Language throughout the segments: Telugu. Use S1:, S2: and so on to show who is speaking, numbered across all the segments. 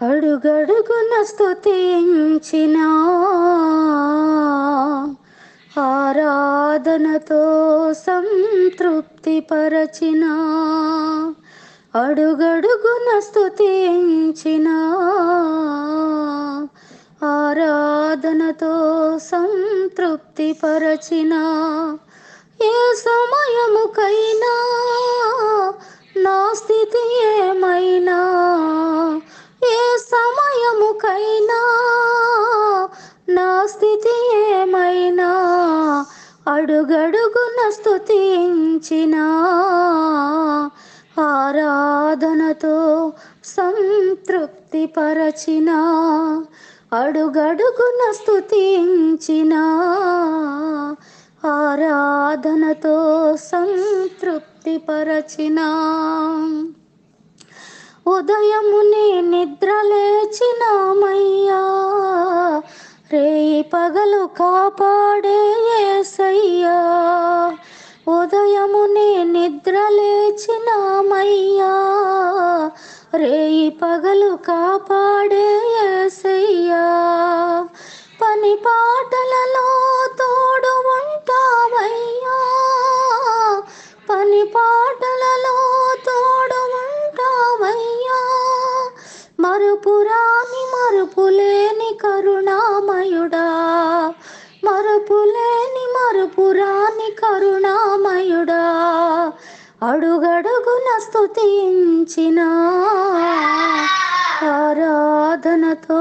S1: అడుగడుగున స్థుతించిన ఆరాధనతో సంతృప్తి పరచిన అడుగడుగున స్థుతించిన ఆరాధనతో సంతృప్తి పరచిన అడుగడుగున స్థుతించిన ఆరాధనతో సంతృప్తి పరచిన అడుగడుగున స్థుతించిన ఆరాధనతో సంతృప్తి పరచిన. ఉదయమునే నిద్ర లేచినామయ్యా పగలు కాపాడే ఏసయ్యా. ఉదయమునే నిద్ర లేచినామయ్యా రేయి పగలు కాపాడే ఏసయ్యా. పని పాట మరుపురాని మరుపులేని కరుణామయుడా. మరుపులేని మరుపురాని కరుణామయుడా. అడుగడుగున స్థుతించిన ఆరాధనతో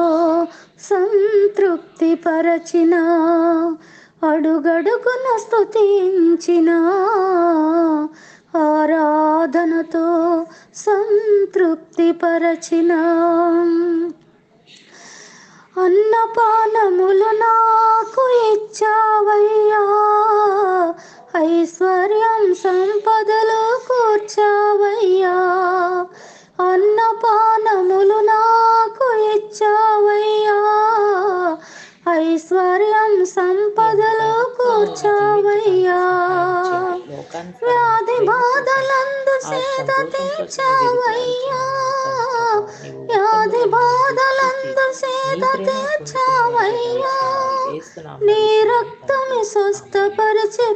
S1: సంతృప్తి పరచిన అడుగడుగున స్థుతించినా సంతృప్తి పరచిన అన్నపానములు నాకు ఇచ్చావయ్యా. ఐశ్వర్యం సంపదలు కూర్చావయ్యా. అన్నపానములు నాకు ఇచ్చావయ్యా. ఐశ్వర్యం సంపదలు కూర్చావయ్యా. వ్యాధి బాధలందు సేద తీర్చావయ్యా వ్యాధి బాధలందు సేద తీర్చావయ్యా నీ రక్తమి స్వస్థపరిచి